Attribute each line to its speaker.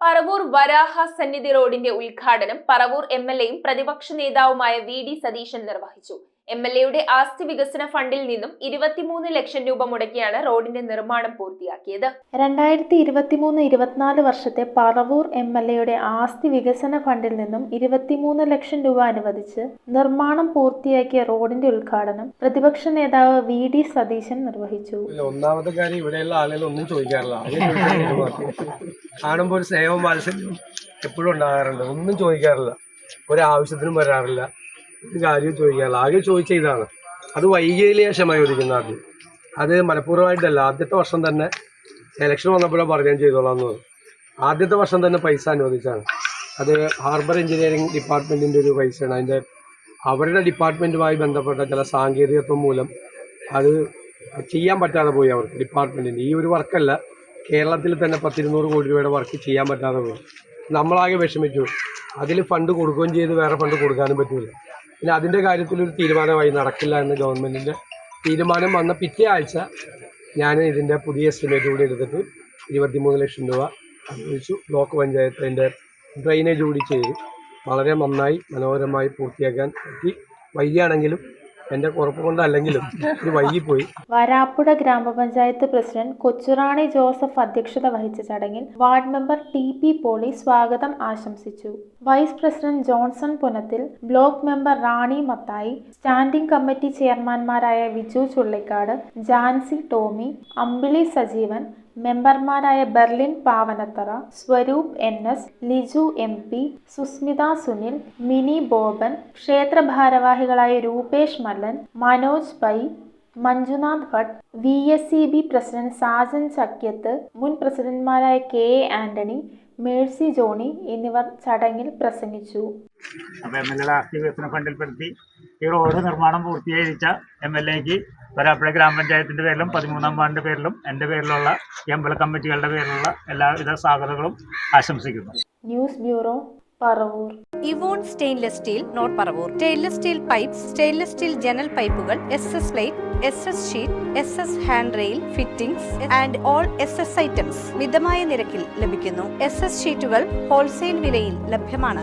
Speaker 1: പറവൂർ വരാഹ സന്നിധി റോഡിന്റെ ഉദ്ഘാടനം പറവൂർ എം എൽ എയും പ്രതിപക്ഷ നേതാവുമായ വി ഡി സതീശൻ നിർവഹിച്ചു. എം എൽ എയുടെ ആസ്തി വികസന ഫണ്ടിൽ നിന്നും ഇരുപത്തിമൂന്ന് ലക്ഷം രൂപ മുടക്കിയാണ് റോഡിന്റെ നിർമ്മാണം പൂർത്തിയാക്കിയത്.
Speaker 2: രണ്ടായിരത്തി ഇരുപത്തിമൂന്ന് ഇരുപത്തിനാല് വർഷത്തെ പറവൂർ എം എൽ എയുടെ ആസ്തി വികസന ഫണ്ടിൽ നിന്നും ഇരുപത്തിമൂന്ന് ലക്ഷം രൂപ അനുവദിച്ച് നിർമ്മാണം പൂർത്തിയാക്കിയ റോഡിന്റെ ഉദ്ഘാടനം പ്രതിപക്ഷ നേതാവ് വി ഡി സതീശൻ നിർവഹിച്ചു.
Speaker 3: ഒന്നാമത്തെ കാര്യം ഇവിടെയുള്ള ആളുകൾ ഒന്നും ചോദിക്കാറില്ല. കാണുമ്പോൾ ഒരു സ്നേഹവും വാത്സല്യവും എപ്പോഴും ഉണ്ടാകാറുണ്ട്. ഒന്നും ചോദിക്കാറില്ല. ഒരാവശ്യത്തിനും വരാറില്ല. ഒരു കാര്യവും ചോദിക്കാറില്ല ആകെ ചോദിച്ച ഇതാണ്. അത് വൈകിയതിൽ ഞാൻ ക്ഷമ ചോദിക്കുന്ന ആദ്യം. അത് മനഃപൂർവമായിട്ടല്ല. ആദ്യത്തെ വർഷം തന്നെ സെലക്ഷൻ വന്നപ്പോഴാണ് പറഞ്ഞാൽ ചെയ്തോളാം എന്ന് ആദ്യത്തെ വർഷം തന്നെ പൈസ അനുവദിച്ചാണ്. അത് ഹാർബർ എഞ്ചിനീയറിംഗ് ഡിപ്പാർട്ട്മെന്റിന്റെ ഒരു പൈസയാണ്. അതിന്റെ അവരുടെ ഡിപ്പാർട്ട്മെന്റുമായി ബന്ധപ്പെട്ട ചില സാങ്കേതികത്വം മൂലം അത് ചെയ്യാൻ പറ്റാതെ പോയി അവർക്ക് ഡിപ്പാർട്ട്മെന്റിന് ഈ ഒരു വർക്കല്ല. കേരളത്തിൽ തന്നെ പത്തിരുന്നൂറ് കോടി രൂപയുടെ വർക്ക് ചെയ്യാൻ പറ്റാതെ പോയി. നമ്മളാകെ വിഷമിച്ചു. അതിൽ ഫണ്ട് കൊടുക്കുകയും ചെയ്ത് വേറെ ഫണ്ട് കൊടുക്കാനും പറ്റില്ല പിന്നെ അതിന്റെ കാര്യത്തിൽ ഒരു തീരുമാനമായി നടക്കില്ല എന്ന് ഗവൺമെന്റിന്റെ തീരുമാനം വന്ന പിറ്റേ ആഴ്ച ഞാൻ ഇതിന്റെ പുതിയ എസ്റ്റിമേറ്റ് കൂടി എടുത്തിട്ട് ഇരുപത്തിമൂന്ന് ലക്ഷം രൂപ അനുവദിച്ചു ബ്ലോക്ക് പഞ്ചായത്തിന്റെ ഡ്രെയിനേജ് കൂടി ചെയ്തു. വളരെ നന്നായി മനോഹരമായി പൂർത്തിയാക്കാൻ പറ്റി. വൈകിയാണെങ്കിലും എന്റെ കുറപ്പ് കൊണ്ടല്ലെങ്കിലും ഇത് വൈകിപ്പോയി.
Speaker 2: വരാപ്പുഴ ഗ്രാമപഞ്ചായത്ത് പ്രസിഡന്റ് കൊച്ചുറാണി ജോസഫ് അധ്യക്ഷത വഹിച്ച ചടങ്ങിൽ ward member T P Poly സ്വാഗതം ആശംസിച്ചു. Vice president Johnson Punathil block member Rani Mathai standing committee ചെയർമാൻമാരായ Viju Chullikkad Jancy Tomy Ambili Sajeevan മെമ്പർമാരായ Berlin Pavanathara Swaroop N S Liju M P Susmitha Sunil Mini Boban ക്ഷേത്ര ഭാരവാഹികളായ Rupesh Mallan Manoj Pai Manjunath Bhatt V S C B president Sajan Chakyath മുൻ പ്രസിഡന്റ്മാരായ K A Antony Mercy Johny എന്നിവർ ചടങ്ങിൽ പ്രസംഗിച്ചു.
Speaker 4: M L A ഫണ്ടിൽപ്പെടുത്തി ഈ road നിർമ്മാണം പൂർത്തീകരിച്ച M L എക്ക് വരാപ്പുഴ ഗ്രാമപഞ്ചായത്തിന്റെ പേരിലും പതിമൂന്നാം വാർഡിന്റെ പേരിലും എന്റെ പേരിലുള്ള ഈ അമ്പല കമ്മിറ്റികളുടെ പേരിലുള്ള എല്ലാവിധ സ്വാഗതങ്ങളും ആശംസിക്കുന്നു.
Speaker 2: News bureau Paravur.
Speaker 5: Evon stainless steel north Paravur. Stainless steel pipes stainless steel ജനൽ പൈപ്പുകൾ S S plate S S sheet S S hand rail fittings and all S S items മിതമായ നിരക്കിൽ ലഭിക്കുന്നു. എസ് എസ് ഷീറ്റുകൾ wholesale വിലയിൽ ലഭ്യമാണ്.